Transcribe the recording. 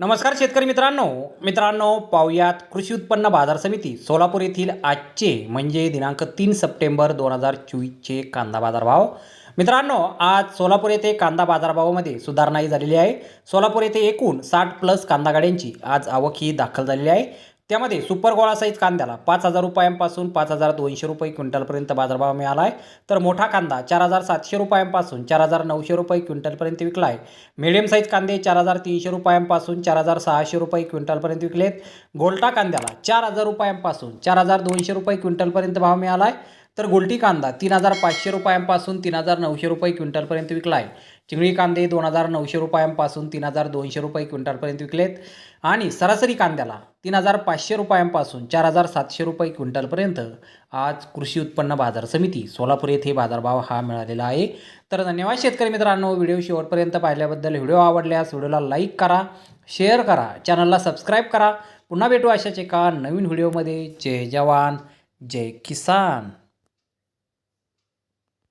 नमस्कार शेतकरी मित्रांनो. मित्रांनो पाहुयात कृषी उत्पन्न बाजार समिती सोलापूर येथील आजचे म्हणजे दिनांक तीन सप्टेंबर दोन हजार चोवीसचे कांदा बाजारभाव. मित्रांनो आज सोलापूर येथे कांदा बाजारभावामध्ये सुधारणाही झालेली आहे. सोलापूर येथे एकूण साठ प्लस कांदा गाड्यांची आज आवक ही दाखल झालेली आहे. त्यामध्ये सुपर गोळा साईज कांद्याला पाच हजार रुपयांपासून पाच हजार दोनशे रुपये क्विंटलपर्यंत बाजारभाव मिळाला आहे तर मोठा कांदा चार हजार सातशे रुपयांपासून चार हजार नऊशे रुपये क्विंटलपर्यंत विकला आहे मिडियम साईज कांदे चार हजार तीनशे रुपयांपासून चार हजार सहाशे रुपये क्विंटलपर्यंत विकलेत. गोलटा कांद्याला चार हजार रुपयांपासून चार हजार दोनशे रुपये क्विंटलपर्यंत भाव मिळाला आहे तर गोल्टी कांदा तीन हजार पाचशे रुपयांपासून तीन हजार नऊशे रुपये क्विंटलपर्यंत विकला आहे. चिंगळी कांदे दोन हजार नऊशे रुपयांपासून तीन हजार दोनशे रुपये क्विंटलपर्यंत विकलेत. आणि सरासरी कांद्याला तीन हजार पाचशे रुपयांपासून चार हजार सातशे रुपये क्विंटलपर्यंत आज कृषी उत्पन्न बाजार समिती सोलापूर येथे बाजारभाव हा मिळालेला आहे. तर धन्यवाद शेतकरी मित्रांनो व्हिडिओ शेवटपर्यंत पाहिल्याबद्दल व्हिडिओ आवडल्यास व्हिडिओला लाईक करा शेअर करा चॅनलला सबस्क्राईब करा. पुन्हा भेटू अशाच एका नवीन व्हिडिओमध्ये. जय जवान जय किसान.